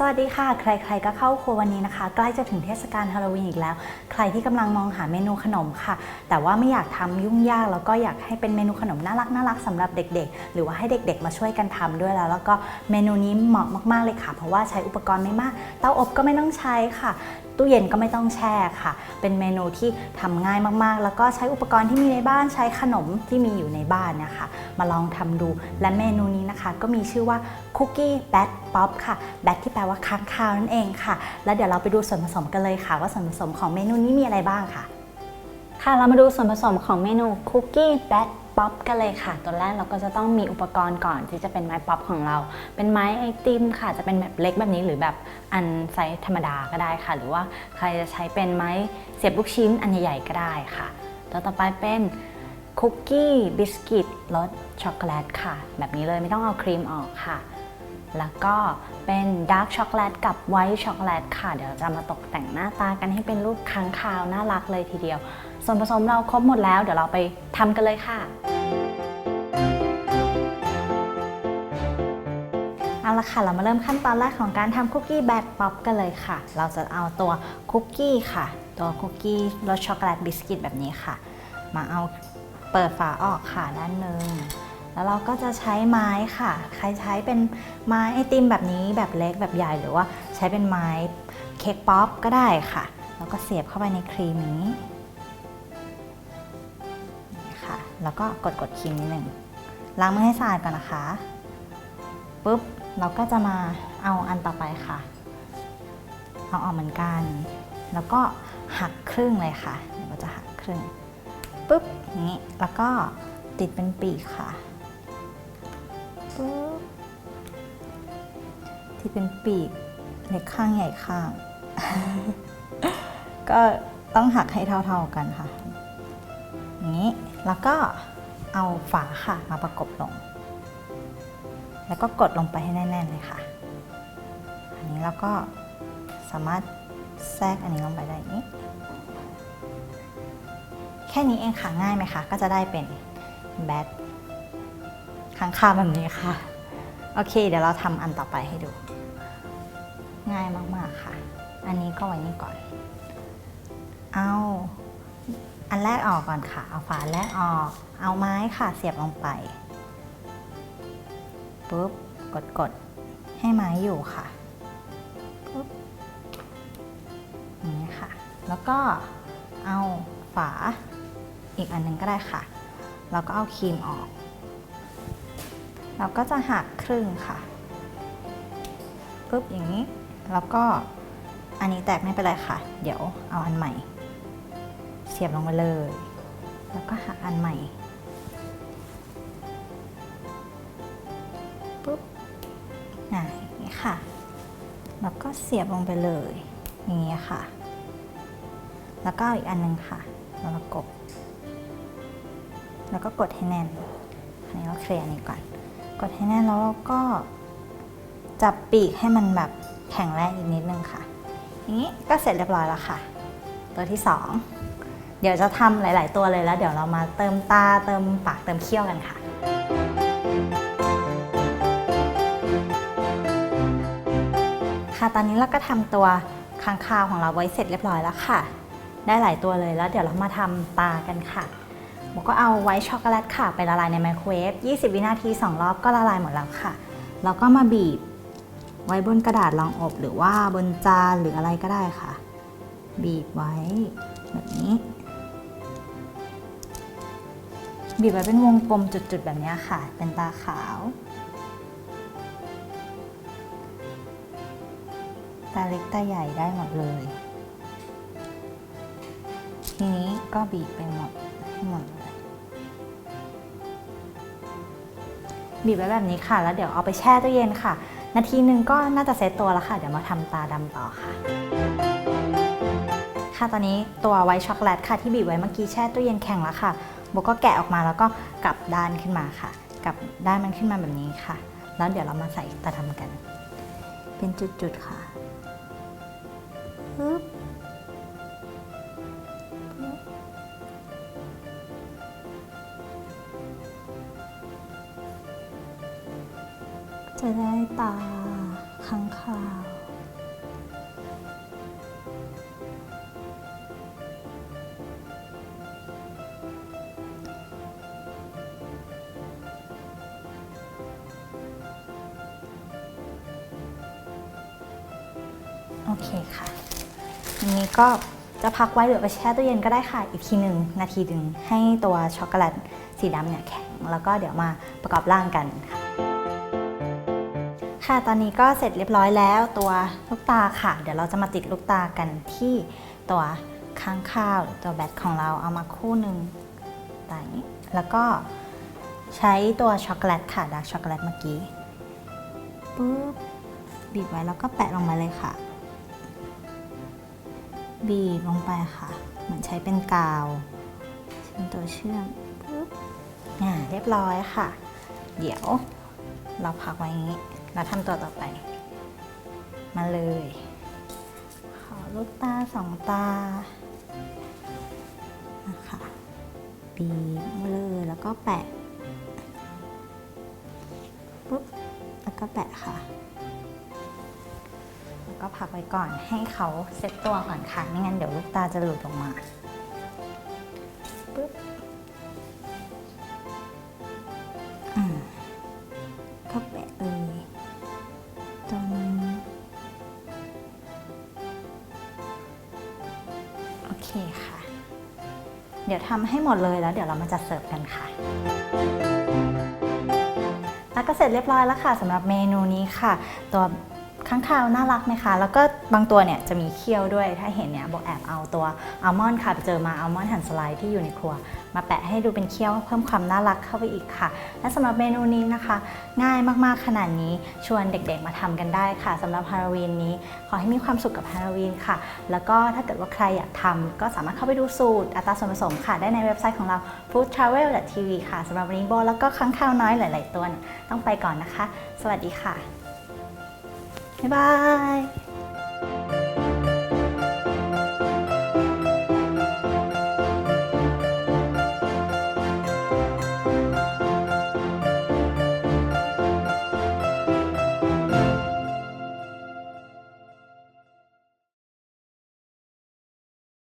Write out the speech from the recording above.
สวัสดีค่ะ ใครๆก็เข้าครัววันนี้นะคะ ใกล้จะถึงเทศกาลฮาโลวีนอีกแล้ว ใครที่กำลังมองหาเมนูขนมค่ะ แต่ว่าไม่อยากทำยุ่งยากแล้วก็อยากให้เป็นเมนูขนมน่ารักน่ารักสำหรับเด็ก ๆ หรือว่าให้เด็ก ๆ มาช่วยกันทำด้วยแล้ว แล้วก็เมนูนี้เหมาะมากๆเลยค่ะ เพราะว่าใช้อุปกรณ์ไม่มาก เตาอบก็ไม่ต้องใช้ค่ะ ตู้เย็นก็ไม่ต้องแช่ค่ะ เป็นเมนูที่ทำง่ายมากๆ แล้วก็ใช้อุปกรณ์ที่มีในบ้านใช้ขนมที่มีอยู่ในบ้านนะคะ มาลองทำดูและเมนูนี้นะคะ ก็มีชื่อว่าคุกกี้แบทป๊อปค่ะแบทที่แปลว่าค้างคาวนั่นเองค่ะ แล้วเดี๋ยวเราไปดูส่วนผสมกันเลยค่ะ ว่าส่วนผสมของเมนูนี้มีอะไรบ้างค่ะ ค่ะเรามาดูส่วนผสมของเมนูคุกกี้แบท ป๊อปกันเลยค่ะ ตัวแรกเราก็จะต้องมีอุปกรณ์ก่อนที่จะเป็นไม้ป๊อปของเรา เป็นไม้ไอติมค่ะ จะเป็นแบบเล็กแบบนี้หรือแบบอันไซส์ธรรมดาก็ได้ค่ะ หรือว่าใครจะใช้เป็นไม้เสียบลูกชิ้นอันใหญ่ๆก็ได้ค่ะ ตัวต่อไปเป็นคุกกี้บิสกิตรสช็อกโกแลตค่ะ แบบนี้เลยไม่ต้องเอาครีมออกค่ะ แล้วก็เป็นดาร์กช็อกโกแลตกับไวท์ช็อกโกแลตค่ะ เดี๋ยวจะมาตกแต่งหน้าตากันให้เป็นรูปค้างคาวน่ารักเลยทีเดียว ส่วนผสมเราครบหมดแล้วเดี๋ยวเราไปทำกันเลยค่ะเอาละค่ะ เรามาเริ่มขั้นตอนแรกของการทำคุกกี้แบทป๊อปกันเลยค่ะ เราจะเอาตัวคุกกี้ค่ะ ตัวคุกกี้รสช็อกโกแลตบิสกิตแบบนี้ค่ะ มาเอาเปิดฝาออกค่ะด้านหนึ่ง แล้วเราก็จะใช้ไม้ค่ะ ใครใช้เป็นไม้ไอติมแบบนี้แบบเล็กแบบใหญ่หรือว่าใช้เป็นไม้เค้กป๊อปก็ได้ค่ะ แล้วก็เสียบเข้าไปในครีมนี้ค่ะ แล้วก็กดกดครีมนิดหนึ่งล้างมือให้สะอาดก่อนนะคะปุ๊บเราก็จะมาเอาอันต่อไปค่ะ เอาออกเหมือนกัน แล้วก็หักครึ่งเลยค่ะเดี๋ยวเราจะหักครึ่งปุ๊บอย่างนี้แล้วก็ติดเป็นปีกค่ะ ที่เป็นปีกเล็กข้างใหญ่ข้าง ก็ต้องหักให้เท่าๆกันค่ะอย่างนี้แล้วก็เอาฝาค่ะมาประกบลง แล้วก็กดลงไปให้แน่นๆเลยค่ะ อันนี้แล้วก็สามารถแทรกอันนี้ลงไปได้นี้ แค่นี้เองค่ะง่ายไหมคะก็จะได้เป็นแบทค้างคาวแบบนี้ค่ะ โอเค เดี๋ยวเราทำอันต่อไปให้ดู ง่ายมากๆค่ะ อันนี้ก็ไว้นี่ก่อน เอาอันแรกออกก่อนค่ะ เอาฝาแรกออก เอาไม้ค่ะเสียบลงไปปุ๊บกดกดให้ไม้อยู่ค่ะปุ๊บอย่างนี้ค่ะ แล้วก็เอาฝาอีกอันหนึงก็ได้ค่ะ แล้วก็เอาครีมออก เราก็จะหักครึ่งค่ะปุ๊บอย่างนี้ แล้วก็อันนี้แตกไม่เป็นไรค่ะ เดี๋ยวเอาอันใหม่ เสียบลงไปเลย แล้วก็หักอันใหม่ปุ๊บอ่าอย่างนี้ค่ะ แล้วก็เสียบลงไปเลยอย่างนี้ค่ะ แล้วก็อีกอันหนึงค่ะแล้วก็กบ แล้วก็กดให้แน่นอันนี้เราเคลียร์อันนี้ก่อน กดให้แน่นแล้วเราก็จับปีกให้มันแบบ แข็งแรงอีกนิดนึงค่ะ อย่างนี้ก็เสร็จเรียบร้อยแล้วค่ะ ตัวที่สองเดี๋ยวจะทำหลาย ๆ ตัวเลยแล้ว เดี๋ยวเรามาเติมตาเติมปากเติมเขี้ยวกันค่ะค่ะตอนนี้เราก็ทำตัวค้างคาวของเราไว้เสร็จเรียบร้อยแล้วค่ะ ได้หลายตัวเลยแล้วเดี๋ยวเรามาทำตากันค่ะโมก็เอาไวท์ช็อกโกแลตค่ะ ไปละลายในไมโครเวฟ 20 วินาที 2 รอบก็ละลายหมดแล้วค่ะ แล้วก็มาบีบ ไว้บนกระดาษรองอบหรือว่าบนจานหรืออะไรก็ได้ค่ะ บีบไว้แบบนี้ บีบไว้เป็นวงกลมจุดๆแบบนี้ค่ะ เป็นตาขาวตาเล็กตาใหญ่ได้หมดเลย ทีนี้ก็บีบไปหมดให้หมดเลยบีบไว้แบบนี้ค่ะ แล้วเดี๋ยวเอาไปแช่ตู้เย็นค่ะ นาทีหนึ่งก็น่าจะเซตตัวแล้วค่ะ เดี๋ยวมาทำตาดำต่อค่ะ ค่ะตอนนี้ตัวไวท์ช็อกโกแลตค่ะที่บีบไว้เมื่อกี้แช่ตู้เย็นแข็งแล้วค่ะโบก็แกะออกมาแล้วก็กลับด้านขึ้นมาค่ะ กลับด้านมันขึ้นมาแบบนี้ค่ะ แล้วเดี๋ยวเรามาใส่ตาดำกัน เป็นจุดๆค่ะปึ๊บ จะได้ตาข้างข่าวโอเคค่ะอันนี้ก็จะพักไว้เดี๋ไปแช่ตู้เย็นก็ได้ค่ะ อีกทีหนึ่งนาทีดึงให้ตัวช็อกโกแลตสีดำเนี่ยแข็ง แล้วก็เดี๋ยวมาประกอบร่างกันค่ะ ค่ะตอนนี้ก็เสร็จเรียบร้อยแล้วตัวลูกตาค่ะ เดี๋ยวเราจะมาติดลูกตากันที่ตัวค้างข้าวหรือตัวแบตของเราเอามาคู่หนึ่งแบบนี้แล้วก็ใช้ตัวช็อกโกแลตค่ะดาร์กช็อกโกแลตเมื่อกี้ปุ๊บบีบไว้แล้วก็แปะลงมาเลยค่ะ บีบลงไปค่ะ เหมือนใช้เป็นกาวเชื่อมตัวเชื่อมปุ๊บอ่าเรียบร้อยค่ะ เดี๋ยวเราพักไว้อย่างนี้ แล้วทำตัวต่อไป มาเลย ขอลูกตาสองตานะคะบีบเลยแล้วก็แปะปุ๊บแล้วก็แปะค่ะ แล้วก็พักไว้ก่อนให้เขาเซ็ตตัวก่อนค่ะ ไม่งั้นเดี๋ยวลูกตาจะหลุดออกมาปุ๊บ เดี๋ยวทำให้หมดเลยแล้วเดี๋ยวเรามาจัดเสิร์ฟกันค่ะ แล้วก็เสร็จเรียบร้อยแล้วค่ะสำหรับเมนูนี้ค่ะ ตัว ข้างคาวน่ารักไหมคะ แล้วก็บางตัวเนี่ยจะมีเขี้ยวด้วย ถ้าเห็นเนี่ยโบแอบเอาตัวอัลมอนด์ค่ะไปเจอมาอัลมอนด์หั่นสไลด์ที่อยู่ในครัว มาแปะให้ดูเป็นเขี้ยวเพิ่มความน่ารักเข้าไปอีกค่ะ และสำหรับเมนูนี้นะคะ ง่ายมากๆขนาดนี้ชวนเด็กๆมาทำกันได้ค่ะสำหรับฮาโลวีนนี้ ขอให้มีความสุขกับฮาโลวีนค่ะ แล้วก็ถ้าเกิดว่าใครอยากทำก็สามารถเข้าไปดูสูตรอัตราส่วนผสมค่ะ ได้ในเว็บไซต์ของเรา foodtravel.tv ค่ะสำหรับวันนี้โบแล้วก็ค้างคาวน้อยหลาย ๆ ตัวต้องไปก่อนนะคะ สวัสดีค่ะ บ๊ายบาย